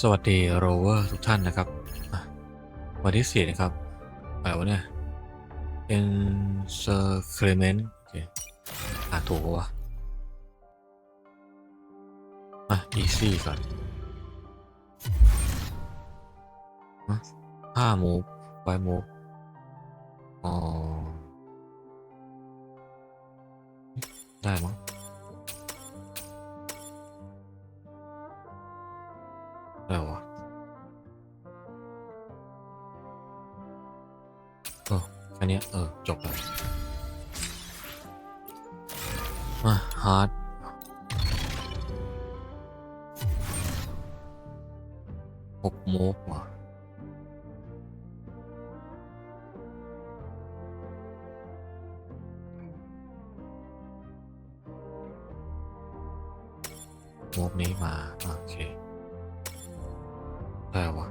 สวัสดีโรเวอร์ทุกท่านนะครับวันที่สี่นะครับอะไรวะเนี่ยเป็นเซอร์เคลเมนต์โอเคอ่านถูกปะวะอะอีซี่ก่อนห้ามูฟไวมูฟอ๋อ ได้มั้ง ได้วะเออแค่นี้เออ จบแล้วมาฮาร์ดหกโมกว่ะโมกนี้มา โอเค ได้วะ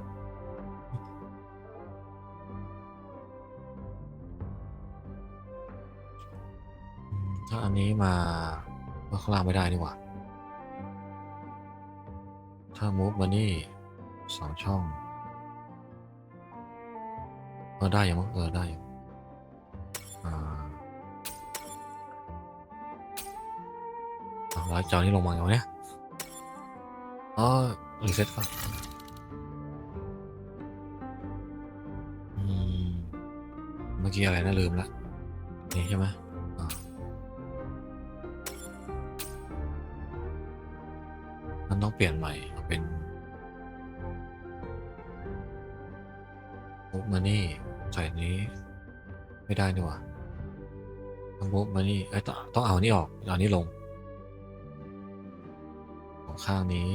ถ้าอันนี้มาว่าข้างล่างไม่ได้นี่หว่าถ้ามูฟมานี่สองช่องเออได้อยังมั้งเออได้อยู่อ่าเอาแล้จอนี้ลงมาไงวะเนี่ยอ๋อรีเซ็ตก่อน มื่อกี้อะไรนะลืมละนี่ใช่ไหมมันต้องเปลี่ยนใหม่เป็นมุกมานี่ใส่นี้ ไม่ได้นี่หว่าต้องมุกมานี่เอ้ต้องเอานี้ออกเอานนี้ลง ของข้างนี้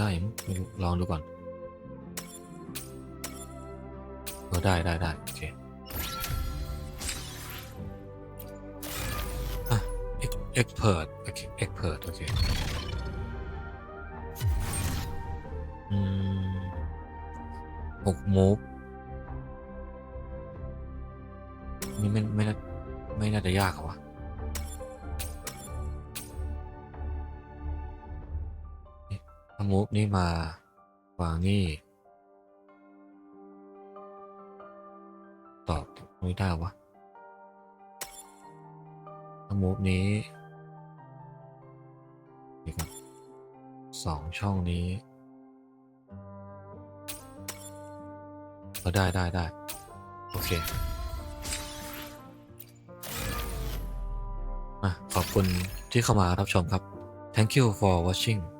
ได้มั้งไม่รู้ลองดูก่อนเออได้ได้ได้โอเคอะ Ex- expert โอเค expert โอเคอืมหกมูฟนี่ไม่ไม่น่าไม่น่าจะยากอะวะ มูฟนี่มาวางนี่ ตอบไม่ได้วะถ้ามูฟนี้สองช่องนี้ก็ได้ได้ได้โอเคขอบคุณที่เข้ามารับชมครับ thank you for watching